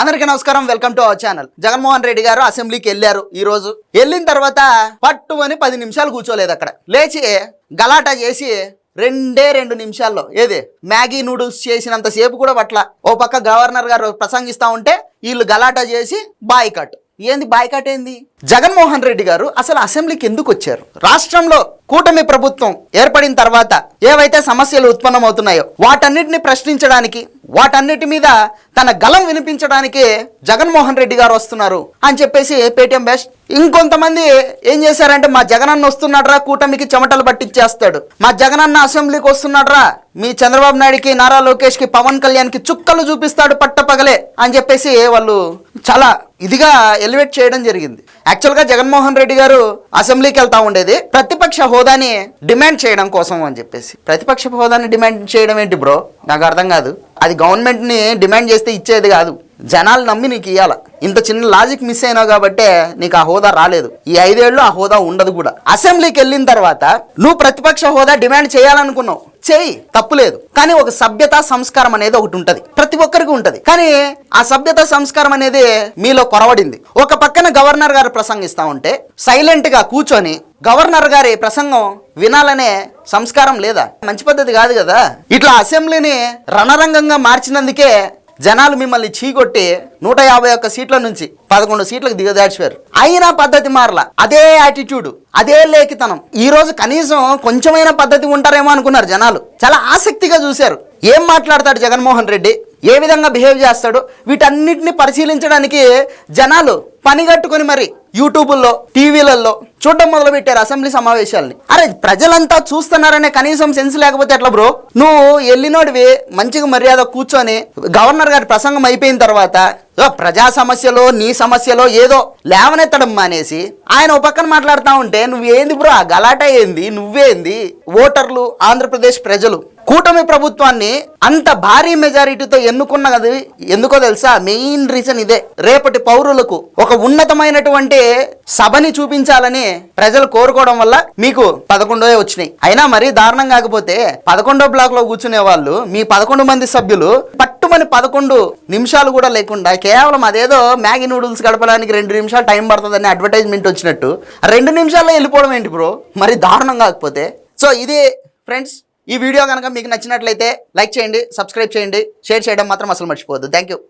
అందరికీ నమస్కారం. Welcome to our channel Jaganmohan Reddy గారు అసెంబ్లీకి వెళ్ళారు ఈ రోజు వెళ్ళిన తర్వాత పట్టు అని పది నిమిషాలు కూర్చోలేదు అక్కడ. లేచి గలాటా చేసి రెండే రెండు నిమిషాల్లో ఏది? మ్యాగీ నూడిల్స్ చేసినంత సేపు కూడా పట్ల ఓ పక్క గవర్నర్ గారు ప్రసంగిస్తా ఉంటే వీళ్ళు గలాటా చేసి బాయ్ కట్ ఏంది బాయ్కాట్ ఏంది? జగన్మోహన్ రెడ్డి గారు అసలు అసెంబ్లీకి ఎందుకు వచ్చారు? రాష్ట్రంలో కూటమి ప్రభుత్వం ఏర్పడిన తర్వాత ఏవైతే సమస్యలు ఉత్పన్నమవుతున్నాయో వాటన్నిటిని ప్రశ్నించడానికి వాటన్నిటి మీద తన గలం వినిపించడానికి జగన్మోహన్ రెడ్డి గారు వస్తున్నారు అని చెప్పేసి పేటిఎం బెస్ట్ ఇంకొంతమంది ఏం చేశారంటే మా జగనన్న వస్తున్నాడ్రా కూటమికి చెమటలు పట్టించేస్తాడు. మా జగనన్న అసెంబ్లీకి వస్తున్నాడ్రా మీ చంద్రబాబు నాయుడికి నారా లోకేష్కి పవన్ కళ్యాణ్కి చుక్కలు చూపిస్తాడు పట్టపగలే అని చెప్పేసి వాళ్ళు చాలా ఇదిగా ఎలివేట్ చేయడం జరిగింది. యాక్చువల్గా జగన్మోహన్ రెడ్డి గారు అసెంబ్లీకి వెళ్తా ఉండేది. ప్రతిపక్ష హోదాని డిమాండ్ చేయడం కోసం అని చెప్పేసి. ప్రతిపక్ష హోదాని డిమాండ్ చేయడం ఏంటి బ్రో? నాకు అర్థం కాదు. అది గవర్నమెంట్ని డిమాండ్ చేస్తే ఇచ్చేది కాదు. జనాలు నమ్మి నీకు ఇవ్వాల ఇంత చిన్న లాజిక్ మిస్ అయినావు కాబట్టే నీకు ఆ హోదా రాలేదు. ఈ ఐదేళ్ళు ఆ హోదా ఉండదు కూడా. అసెంబ్లీకి వెళ్ళిన తర్వాత నువ్వు ప్రతిపక్ష హోదా డిమాండ్ చేయాలనుకున్నావు. చేయి తప్పులేదు కానీ ఒక సభ్యత సంస్కారం అనేది ఒకటి ఉంటది. ప్రతి ఒక్కరికి ఉంటది. కానీ ఆ సభ్యత సంస్కారం అనేది మీలో కొరవడింది. ఒక పక్కన గవర్నర్ గారు ప్రసంగిస్తా ఉంటే సైలెంట్గా కూర్చొని గవర్నర్ గారి ప్రసంగం వినాలనే సంస్కారం లేదా? మంచి పద్ధతి కాదు కదా? ఇట్లా అసెంబ్లీని రణరంగంగా మార్చినందుకే జనాలు మిమ్మల్ని చీకొట్టి నూట యాభై ఒక్క సీట్ల నుంచి పదకొండు సీట్లకు దిగదాడ్చిపోయారు అయినా పద్ధతి మారలా. అదే యాటిట్యూడ్ అదే లేఖితనం. ఈ రోజు కనీసం కొంచెమైనా పద్ధతి ఉంటారేమో అనుకున్నారు జనాలు. చాలా ఆసక్తిగా చూశారు. ఏం మాట్లాడతాడు జగన్మోహన్ రెడ్డి? ఏ విధంగా బిహేవ్ చేస్తాడు? వీటన్నిటిని పరిశీలించడానికి జనాలు పనిగట్టుకొని మరి యూట్యూబుల్లో టీవీలలో చూడడం మొదలు పెట్టారు అసెంబ్లీ సమావేశాలని. అరే ప్రజలంతా చూస్తున్నారనే కనీసం సెన్స్ లేకపోతే ఎట్లా బ్రో? నువ్వు వెళ్ళినోడివి మంచిగా మర్యాద కూర్చొని గవర్నర్ గారి ప్రసంగం అయిపోయిన తర్వాత ప్రజా సమస్యలో నీ సమస్యలో ఏదో లేవనెత్తడం మానేసి ఆయన ఒక పక్కన మాట్లాడుతూ ఉంటే నువ్వేంది బ్రో ఆ గలాట ఏంది? నువ్వేంది? ఓటర్లు ఆంధ్రప్రదేశ్ ప్రజలు కూటమి ప్రభుత్వాన్ని అంత భారీ మెజారిటీతో ఎన్నుకున్నది ఎందుకో తెలుసా? మెయిన్ రీజన్ ఇదే. రేపటి పౌరులకు ఒక ఉన్నతమైనటువంటి సభని చూపించాలని ప్రజలు కోరుకోవడం వల్ల మీకు పదకొండో వచ్చినాయి. అయినా మరీ దారుణం కాకపోతే పదకొండో బ్లాక్లో కూర్చునే వాళ్ళు మీ పదకొండు మంది సభ్యులు పట్టుమని పదకొండు నిమిషాలు కూడా లేకుండా కేవలం అదేదో మ్యాగీ నూడిల్స్ గడపడానికి రెండు నిమిషాలు టైం పడుతుందని అడ్వర్టైజ్మెంట్ వచ్చినట్టు రెండు నిమిషాల్లో వెళ్ళిపోవడం ఏంటి బ్రో? మరి దారుణం కాకపోతే. సో ఇది ఫ్రెండ్స్ ఈ వీడియో కనుక మీకు నచ్చినట్లయితే లైక్ చేయండి సబ్స్క్రైబ్ చేయండి షేర్ చేయడం మాత్రం అసలు మర్చిపోవద్దు. Thank you